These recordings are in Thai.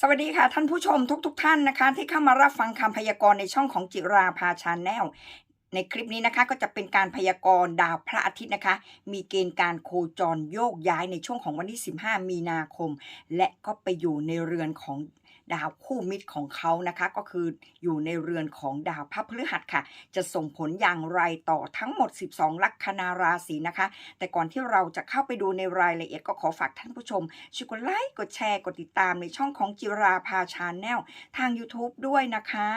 สวัสดีค่ะท่านผู้ชมทุกๆทท่านนะคะ ที่เข้ามารับฟังคำพยากรณ์ในช่องของจิราภาชาแนลในคลิปนี้นะคะก็จะเป็นการพยากรณ์ดาวพระอาทิตย์นะคะ มีเกณฑ์การโคจรโยกย้ายในช่วงของวันที่ 15 มีนาคม และก็ไปอยู่ในเรือนของ ดาวคู่มิตรของเขานะคะก็คืออยู่ในเรือนของดาวพระพฤหัสค่ะ จะส่งผลอย่างไรต่อทั้งหมด 12 ลัคนาราศีนะคะ แต่ก่อนที่เราจะเข้าไปดูในรายละเอียดก็ขอฝากท่านผู้ชมช่วยกดไลค์กดแชร์กดติดตามในช่องของจิราภาชาแนลทาง YouTube ด้วยนะคะ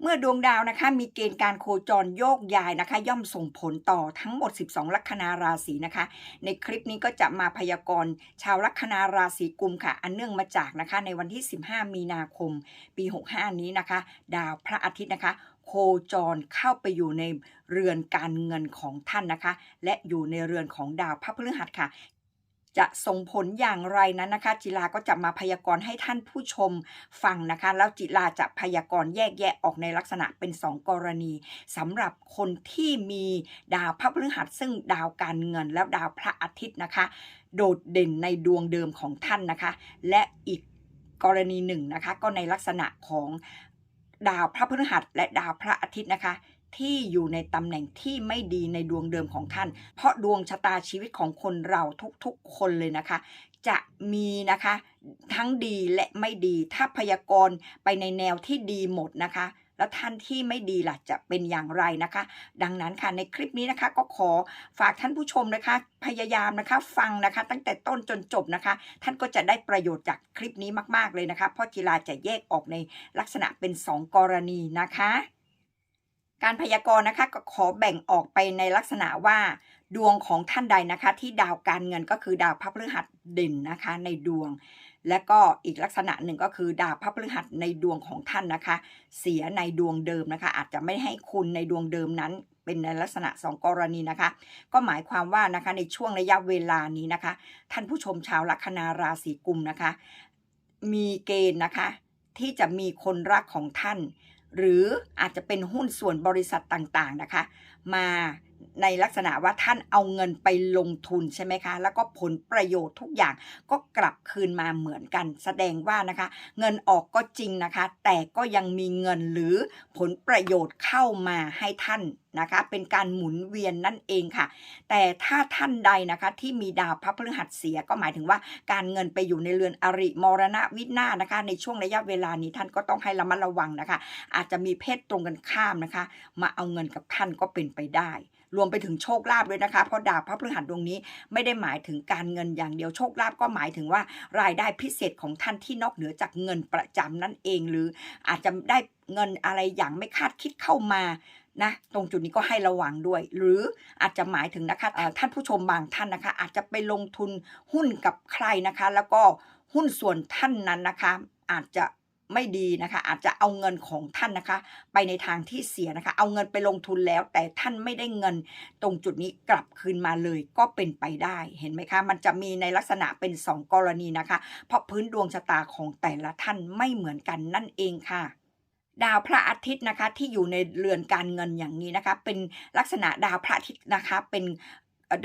เมื่อดวงดาวนะคะมีเกณฑ์การโคจรโยกย้ายนะคะ ย่อมส่งผลต่อทั้งหมด 12 ลัคนาราศีนะคะ ในคลิปนี้ก็จะมาพยากรณ์ชาวลัคนาราศีกุมค่ะ อันเนื่องมาจากนะคะในวันที่ 15 มีนาคม ปี 65 นี้นะคะ ดาวพระอาทิตย์นะคะ โคจรเข้าไปอยู่ในเรือนการเงินของท่านนะคะ และอยู่ในเรือนของดาวพระพฤหัสค่ะ จะส่งผลอย่างไรนั้นนะคะ จิลาก็จะมาพยากรณ์ให้ท่านผู้ชมฟังนะคะ แล้วจิลาจะพยากรณ์แยกแยะออกในลักษณะเป็น 2 กรณีสำหรับคนที่มีดาวพระพฤหัสซึ่งดาวการเงินแล้วดาวพระอาทิตย์นะคะ โดดเด่นในดวงเดิมของท่านนะคะ และอีกกรณีหนึ่งนะคะ ก็ในลักษณะของดาวพระพฤหัสและดาวพระอาทิตย์นะคะ ที่อยู่ในตำแหน่งที่ไม่ดีในดวงเดิมของท่าน เพราะดวงชะตาชีวิตของคนเราทุกๆ คนเลยนะคะ จะมีนะคะ ทั้งดีและไม่ดีถ้าพยากรณ์ไปในแนวที่ดีหมดนะคะแล้วท่านที่ไม่ดีล่ะจะเป็นอย่างไรนะคะ ดังนั้นค่ะในคลิปนี้นะคะ ก็ขอฝากท่านผู้ชมนะคะ พยายามนะคะฟังนะคะ ตั้งแต่ต้นจนจบนะคะ ท่านก็จะได้ประโยชน์จากคลิปนี้มาก ๆเลยนะคะเพราะกีฬาจะแยกออกในลักษณะเป็น 2 กรณีนะคะ การพยากรณ์นะคะก็ขอแบ่งออกไปในลักษณะว่าดวงของท่านใดนะคะ ที่ดาวการเงินก็คือดาวพระพฤหัสเด่นนะคะในดวง และก็อีกลักษณะหนึ่งก็คือดาวพระพฤหัสในดวงของท่านนะคะ เสียในดวงเดิมนะคะ อาจจะไม่ให้คุณในดวงเดิมนั้น เป็นในลักษณะ 2 กรณีนะคะ ก็หมายความว่านะคะในช่วงระยะเวลานี้นะคะ ท่านผู้ชมชาวลัคนาราศีกุมนะคะ มีเกณฑ์นะคะที่จะมีคนรักของท่าน หรืออาจจะเป็นหุ้นส่วนบริษัทต่างๆนะคะ มา ในลักษณะว่าท่านเอาเงินไปลงทุนใช่ไหมคะ แล้วก็ผลประโยชน์ทุกอย่างก็กลับคืนมาเหมือนกัน แสดงว่านะคะ เงินออกก็จริงนะคะ แต่ก็ยังมีเงินหรือผลประโยชน์เข้ามาให้ท่านนะคะ เป็นการหมุนเวียนนั่นเองค่ะ แต่ถ้าท่านใดนะคะที่มีดาวพระพฤหัสเสียก็หมายถึงว่าการเงินไปอยู่ในเรือนอริมรณะวินาศนะคะ ในช่วงระยะเวลานี้ท่านก็ต้องให้ระมัดระวังนะคะ อาจจะมีเพศตรงกันข้ามนะคะ มาเอาเงินกับท่านก็เป็นไปได้ รวมไปถึงโชคลาภด้วยนะคะ เพราะดาวพระพฤหัสดวงนี้ไม่ได้หมายถึงการเงินอย่างเดียวโชคลาภก็หมายถึงว่ารายได้พิเศษของท่านที่นอกเหนือจากเงินประจำนั่นเอง หรืออาจจะได้เงินอะไรอย่างไม่คาดคิดเข้ามานะตรงจุดนี้ก็ให้ระวังด้วย หรืออาจจะหมายถึงนะคะเอ่อท่านผู้ชมบางท่านนะคะ อาจจะไปลงทุนหุ้นกับใครนะคะ แล้วก็หุ้นส่วนท่านนั้นนะคะ อาจจะ ไม่ดีนะคะ อาจจะเอาเงินของท่านนะคะ ไปในทางที่เสียนะคะ เอาเงินไปลงทุนแล้ว แต่ท่านไม่ได้เงิน ตรงจุดนี้กลับคืนมาเลยก็เป็นไปได้เห็นไหมคะ มันจะมีในลักษณะเป็น 2 กรณีนะคะ เพราะพื้นดวงชะตาของแต่ละท่านไม่เหมือนกันนั่นเองค่ะดาวพระอาทิตย์นะคะที่อยู่ในเรือนการเงินอย่างนี้นะคะ เป็นลักษณะดาวพระอาทิตย์นะคะเป็น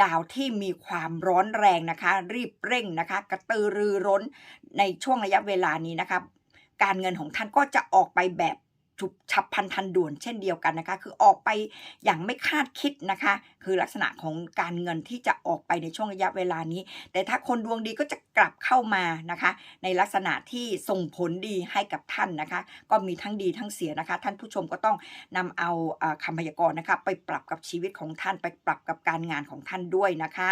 ดาวที่มีความร้อนแรงนะคะ รีบเร่งนะคะ กระตือรือร้นในช่วงระยะเวลานี้นะคะ การเงินของท่านก็จะออกไปแบบฉุบฉับพลันทันด่วนเช่นเดียวกันนะคะ คือออกไปอย่างไม่คาดคิดนะคะ คือลักษณะของการเงินที่จะออกไปในช่วงระยะเวลานี้ แต่ถ้าคนดวงดีก็จะกลับเข้ามานะคะ ในลักษณะที่ส่งผลดีให้กับท่านนะคะ ก็มีทั้งดีทั้งเสียนะคะ ท่านผู้ชมก็ต้องนำเอาเอ่อคำพยากรณ์นะคะ ไปปรับกับชีวิตของท่านไปปรับกับการงานของท่านด้วยนะคะ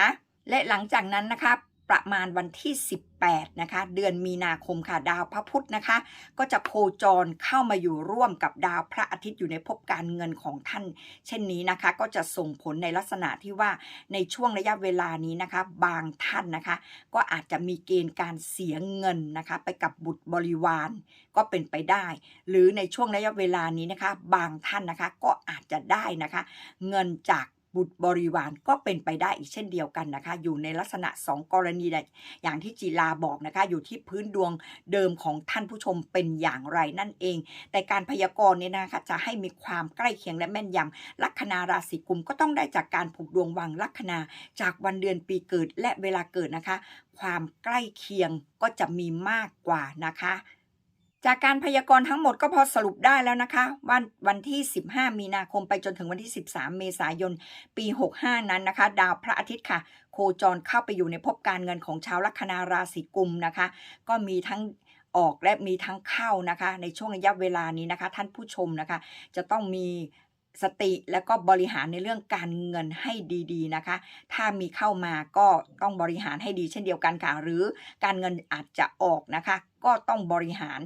และหลังจากนั้นนะคะ ประมาณวันที่ 18 นะคะ เดือนมีนาคมค่ะ ดาวพระพุธนะคะ ก็จะโคจรเข้ามาอยู่ร่วมกับดาวพระอาทิตย์อยู่ในภพการเงินของท่าน เช่นนี้นะคะ ก็จะส่งผลในลักษณะที่ว่าในช่วงระยะเวลานี้นะคะ บางท่านนะคะ ก็อาจจะมีเกณฑ์การเสียเงินนะคะ ไปกับบุตรบริวารก็เป็นไปได้ หรือในช่วงระยะเวลานี้นะคะ บางท่านนะคะก็อาจจะได้นะคะ เงินจาก บุตรบริวารก็เป็นไปได้อีกเช่นเดียวกันนะคะ อยู่ในลักษณะ 2 กรณีใดอย่างที่จีราบอกนะคะ อยู่ที่พื้นดวงเดิมของท่านผู้ชมเป็นอย่างไรนั่นเอง แต่การพยากรณ์เนี่ยนะคะจะให้มีความใกล้เคียงและแม่นยำลัคนาราศีกุมก็ต้องได้จากการผูกดวงวังลัคนา จากวันเดือนปีเกิดและเวลาเกิดนะคะ ความใกล้เคียงก็จะมีมากกว่านะคะ จากการพยากรณ์ทั้งหมดก็พอสรุปได้แล้วนะคะวันวันที่ 15 มีนาคมไปจนถึงวันที่ 13 เมษายน ปี 65 นั้นนะคะ ดาวพระอาทิตย์ค่ะ โคจรเข้าไปอยู่ในภพการเงินของชาวลัคนาราศีกุมนะคะ ก็มีทั้งออกและมีทั้งเข้านะคะ ในช่วงระยะเวลานี้นะคะ ท่านผู้ชมนะคะ จะต้องมีสติและก็บริหารในเรื่องการเงินให้ดีๆนะคะ ถ้ามีเข้ามาก็ต้องบริหารให้ดีเช่นเดียวกันค่ะ หรือการเงินอาจจะออกนะคะ ก็ต้องบริหาร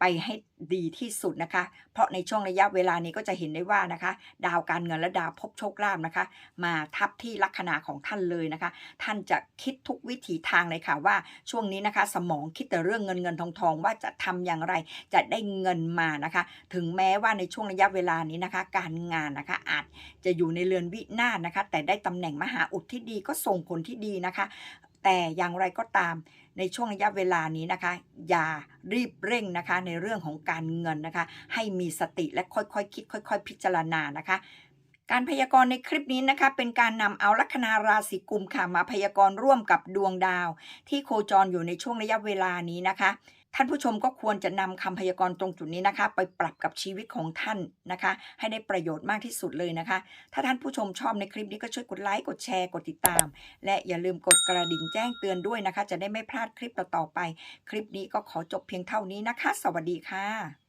ไปให้ดีที่สุดนะคะ เพราะในช่วงระยะเวลานี้ก็จะเห็นได้ว่านะคะ ดาวการเงินและดาวภพโชคลาภนะคะ มาทับที่ลัคนาของท่านเลยนะคะ ท่านจะคิดทุกวิถีทางเลยค่ะว่าช่วงนี้นะคะ สมองคิดแต่เรื่องเงินเงินทองทองว่าจะทำอย่างไรจะได้เงินมานะคะ ถึงแม้ว่าในช่วงระยะเวลานี้นะคะ การงานนะคะอาจจะอยู่ในเรือนวินาศนะคะ แต่ได้ตำแหน่งมหาอุดที่ดีก็ส่งผลที่ดีนะคะ แต่อย่างไรก็ตามในช่วงระยะเวลานี้นะคะ อย่ารีบเร่งนะคะในเรื่องของการเงินนะคะ ให้มีสติและค่อยๆคคิด ค่อย ๆ พิจารณานะคะการพยากรณ์ในคลิปนี้นะคะ เป็นการนำเอาลัคนาราศีกุมค่ะมาพยากรณ์ร่วมกับดวงดาว ที่โคจรอยู่ในช่วงระยะเวลานี้นะคะ ท่านผู้ชมก็ควรจะนำคำพยากรณ์ตรงจุดนี้นะคะ ไปปรับกับชีวิตของท่านนะคะ ให้ได้ประโยชน์มากที่สุดเลยนะคะ ถ้าท่านผู้ชมชอบในคลิปนี้ก็ช่วยกดไลค์กดแชร์กดติดตาม และอย่าลืมกดกระดิ่งแจ้งเตือนด้วยนะคะ จะได้ไม่พลาดคลิปต่อๆไป คลิปนี้ก็ขอจบเพียงเท่านี้นะคะ สวัสดีค่ะ